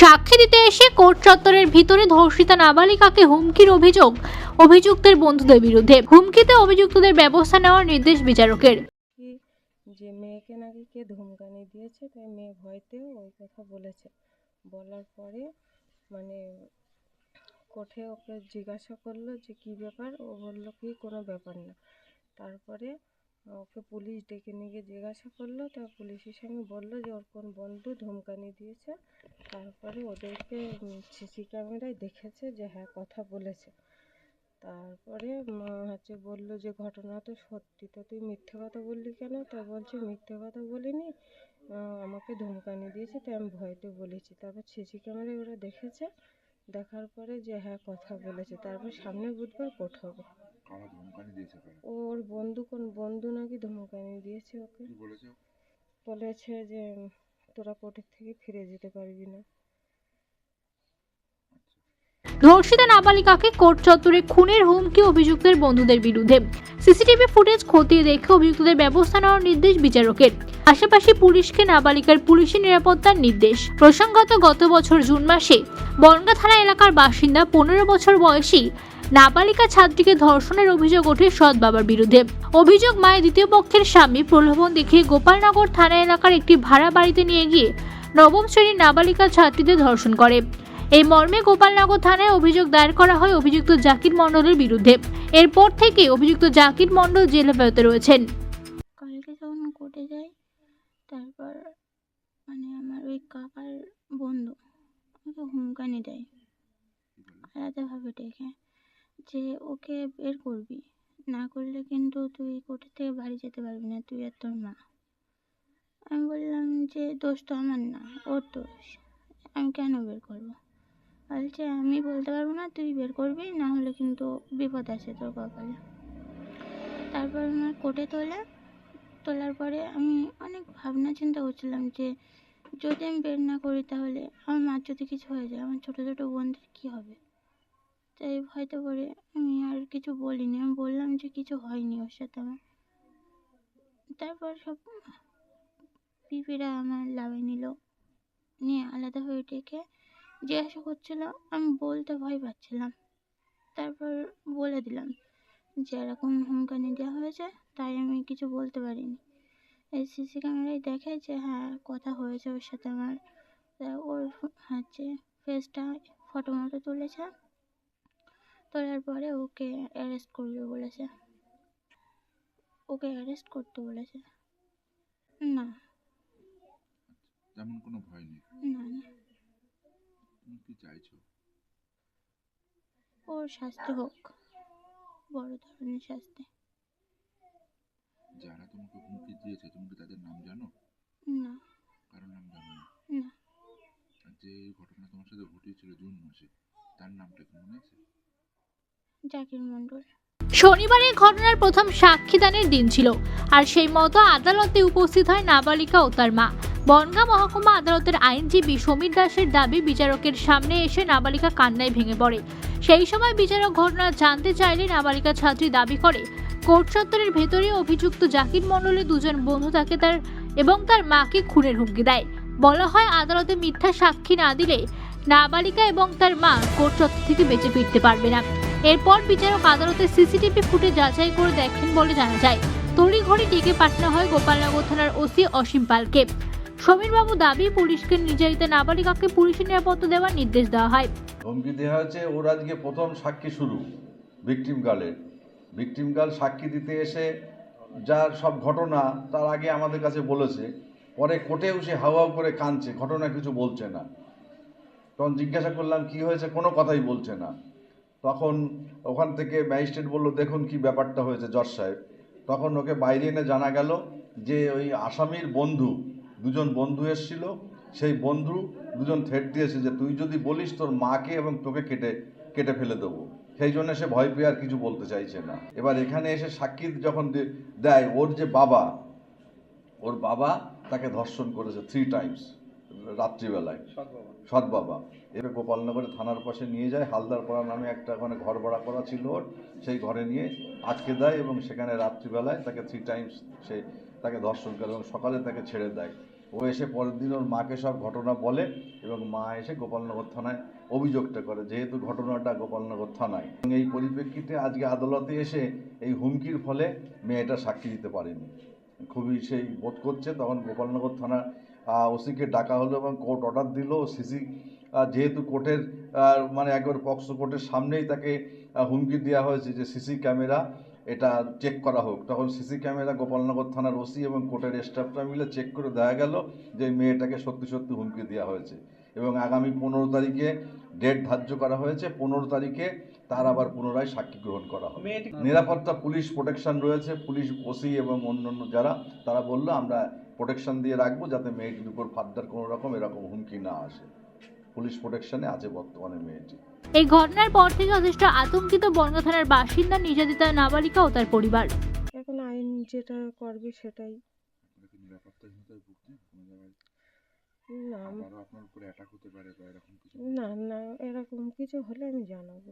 সাক্ষী দিতে এসে কোর্ট চত্বরের ভিতরে ধর্ষিতা নাবালিকাকে হুমকির অভিযোগ, অভিযুক্তের বন্ধুদের বিরুদ্ধে। হুমকিতে অভিযুক্তদের ব্যবস্থা নেওয়ার নির্দেশ বিচারকের। যে মেয়েকে নাকি কে ধমকানি দিয়েছে, তাই মেয়ে ভয়তে ওই কথা বলেছে। বলার পরে মানে কোর্টে ওকে জিজ্ঞাসা করল যে, কী ব্যাপার? ও বলল কি, কোনো ব্যাপার না। তারপরে ওকে পুলিশ ডেকে নিয়ে গিয়ে জিজ্ঞাসা করল, তা পুলিশের সঙ্গে বলল যে ওর কোন বন্ধু ধমকানি দিয়েছে। তারপরে ওদেরকে সিসি ক্যামেরায় দেখেছে যে হ্যাঁ কথা বলেছে। তারপরে হচ্ছে বলল যে ঘটনা তো সত্যি, তো তুই মিথ্যে কথা বললি কেন? তা বলছে, মিথ্যে কথা বলিনি আমাকে ধমকানি দিয়েছে, তাই আমি ভয়তে বলেছি। তারপর সিসি ক্যামেরায় ওরা দেখেছে, দেখার পরে যে হ্যাঁ কথা বলেছে। তারপর সামনে বুধবার কোর্ট হবে। কারা ধমকানি দিয়েছে কারা ওর বন্ধু কোন বন্ধু নাকি ধমকানি দিয়েছে ওকে? কি বলেছে বলেছে যে তোরা কোর্টের থেকে ফিরে যেতে পারবি না। ধর্ষিতা নাবালিকাকে কোর্ট চত্বরে খুনের হুমকি অভিযুক্তের বন্ধুদের বিরুদ্ধে। সিসিটিভি ফুটেজ খতিয়ে দেখে অভিযুক্তদের ব্যবস্থা নেওয়ার নির্দেশ বিচারকের। পাশাপাশি পুলিশকে নাবালিকার পুলিশি নিরাপত্তার নির্দেশ। প্রসঙ্গত গত বছর জুন মাসে বনগা থানা এলাকার বাসিন্দা পনেরো বছর বয়সী নাবালিকা ছাত্রীকে ধর্ষণের অভিযোগ ওঠে সৎ বাবার বিরুদ্ধে। অভিযোগ মায়ের দ্বিতীয় পক্ষের স্বামী প্রলোভন দেখিয়ে গোপালনগর থানা এলাকার একটি ভাড়া বাড়িতে নিয়ে গিয়ে নবম শ্রেণির নাবালিকা ছাত্রীদের ধর্ষণ করে। এই মর্মে গোপালনগর থানায় অভিযোগ দায়ের করা হয় অভিযুক্ত জাকির মণ্ডলের বিরুদ্ধে। এরপর থেকে অভিযুক্ত জাকির মণ্ডল জেল হেফাজতে রয়েছেন। কালকে যখন কোর্টে যাই, তারপর মানে আমার ওই কাকার বন্ধু হুমকানি দেয়। আলাদাভাবে ডেকে। যে ওকে বের করবি, না করলে কিন্তু তুই কোর্টের থেকে বাড়ি যেতে পারবি না, তুই আর তোর মা। আমি বললাম যে দোষ তো আমার না, ওর দোষ। আমি কেন বের করব? বলছে, আমি বলতে পারব না, তুই বের করবি, না হলে কিন্তু বিপদ আছে তোর কপালে। তারপর আমার কোর্টে তোলে, তোলার পরে আমি অনেক ভাবনা চিন্তা করছিলাম যে যদি আমি বের না করি তাহলে আমার মার যদি কিছু হয়ে যায়, আমার ছোটো ছোটো বোনদের কী হবে? তাই ভয়তে পড়ে আমি আর কিছু বলিনি। আমি বললাম যে কিছু হয়নি ওর সাথে আমার। তারপর সব পিপিরা আমার লাভে নিল। নিয়ে আলাদাভাবে ডেকে জিজ্ঞাসা করছিল, আমি বলতে ভয় পাচ্ছিলাম। তারপর বলে দিলাম যে এরকম হুমকানি দেওয়া হয়েছে, তাই আমি কিছু বলতে পারিনি। এই সিসি ক্যামেরায় দেখে যে হ্যাঁ কথা হয়েছে ওর সাথে আমার। ওর হচ্ছে ফেসটা ফটো মতো তুলেছে। তোলার পরে ওকে অ্যারেস্ট করবে বলেছে। ওকে অ্যারেস্ট করতে বলেছে। না। তেমন কোনো ভয় নেই। না না। তুমি কি চাইছো? ওর শাস্তি হোক। বড় ধরনের শাস্তি। যারা তোমাকে হুমকি দিয়েছে তুমি কি তাদের নাম জানো? না। কারও নাম জানো না? না। যে ঘটনা তোমার সাথে ঘটিয়েছিল জুন মাসে তার নামটা কি মনে আছে? জাকির মণ্ডল। শনিবার এই ঘটনার প্রথম সাক্ষীদানের দিন ছিল, আর সেই মতো আদালতে উপস্থিত হয় নাবালিকা ও তার মা। বনগাঁ মহকুমা আদালতের আইনজীবী সমীর দাসের দাবি, বিচারকের সামনে এসে নাবালিকা কান্নায় ভেঙে পড়ে। সেই সময় বিচারক ঘটনা জানতে চাইলে নাবালিকা ছাত্রী দাবি করে, কোর্ট চত্বরের ভেতরে অভিযুক্ত জাকির মণ্ডলের দুজন বন্ধু তাকে তার এবং তার মাকে খুনের হুমকি দেয়। বলা হয়, আদালতে মিথ্যা সাক্ষী না দিলে নাবালিকা এবং তার মা কোর্ট চত্বর থেকে বেঁচে ফিরতে পারবে না। এরপর বিচারক আদালতে সিসিটিভি ফুটেজ যাচাই করে দেখেন বলে জানা যায়। তড়িঘড়ি ডেকে পাঠানো হয় গোপালনগর থানার ওসি অসীম পালকে। সমীরবাবু দাবি, পুলিশকে নির্যাতিত নাবালিকাকে পুলিশের নিরাপত্তা দেওয়ার নির্দেশ দেওয়া হয়। ধমকি দেওয়া হয়েছে, ওর আজকে প্রথম সাক্ষী শুরু ভিকটিম গার্লের ভিকটিম গার্ল সাক্ষী দিতে এসে যার সব ঘটনা তার আগে আমাদের কাছে বলেছে, পরে কোর্টেও সে হাউ করে কাঁদছে, ঘটনা কিছু বলছে না। তখন জিজ্ঞাসা করলাম, কি হয়েছে? কোনো কথাই বলছে না। তখন ওখান থেকে ম্যাজিস্ট্রেট বলল, দেখুন কি ব্যাপারটা হয়েছে জজ সাহেব। তখন ওকে বাইরে এনে জানা গেল যে ওই আসামির বন্ধু, দুজন বন্ধু এসেছিল। সেই বন্ধু দুজন থ্রেট দিয়েছে যে, তুই যদি বলিস তোর মাকে এবং তোকে কেটে কেটে ফেলে দেবো। সেই জন্য সে ভয় পেয়ে আর কিছু বলতে চাইছে না। এবার এখানে এসে সাক্ষী যখন দেয়, ওর যে বাবা, ওর বাবা তাকে ধর্ষণ করেছে থ্রি টাইমস রাত্রিবেলায়। সৎ বাবা। এবার গোপালনগরে থানার পাশে নিয়ে যায় হালদারপাড়া নামে একটা ওখানে ঘর ভাড়া করা ছিল ওর। সেই ঘরে নিয়ে আটকে দেয় এবং সেখানে রাত্রিবেলায় তাকে থ্রি টাইমস সে তাকে ধর্ষণ করে এবং সকালে তাকে ছেড়ে দেয়। ও এসে পরের দিন ওর মাকে সব ঘটনা বলে এবং মা এসে গোপালনগর থানায় অভিযোগটা করে যেহেতু ঘটনাটা গোপালনগর থানায়। এবং এই পরিপ্রেক্ষিতে আজকে আদালতে এসে এই হুমকির ফলে মেয়েটা সাক্ষী দিতে পারেনি। খুবই সেই বোধ করছে তখন গোপালনগর থানা ওসিকে ডাকা হলো এবং কোর্ট অর্ডার দিল। সিসি যেহেতু কোর্টের মানে একবার পক্সো কোর্টের সামনেই তাকে হুমকি দেওয়া হয়েছে যে সিসি ক্যামেরা এটা চেক করা হোক। তখন সিসি ক্যামেরা গোপালনগর থানার ওসি এবং কোর্টের স্টাফরা মিলে চেক করে দেখা গেল যে মেয়েটাকে সত্যি সত্যি হুমকি দেওয়া হয়েছে। এবং আগামী পনেরো তারিখে ডেট ধার্য করা হয়েছে। পনেরো তারিখে তার আবার পুনরায় সাক্ষী গ্রহণ করা হবে। নিরাপত্তা পুলিশ প্রোটেকশন রয়েছে। পুলিশ ওসি এবং অন্যান্য যারা তারা বলল আমরা প্রোটেকশন দিয়ে রাখব যাতে মেয়েটির উপর ফার্দার কোনো রকম এরকম হুমকি না আসে। পুলিশ প্রোটেকশনে আছে বর্তমানে মেয়েটি। এই ঘটনার পর থেকে যথেষ্ট আতঙ্কিত বনগা থানার বাসিন্দা নির্যাতিতা নাবালিকা ও তার পরিবার। এখন আইন যেটা করবে সেটাই। না না এরকম কিছু হলে আমি জানাব।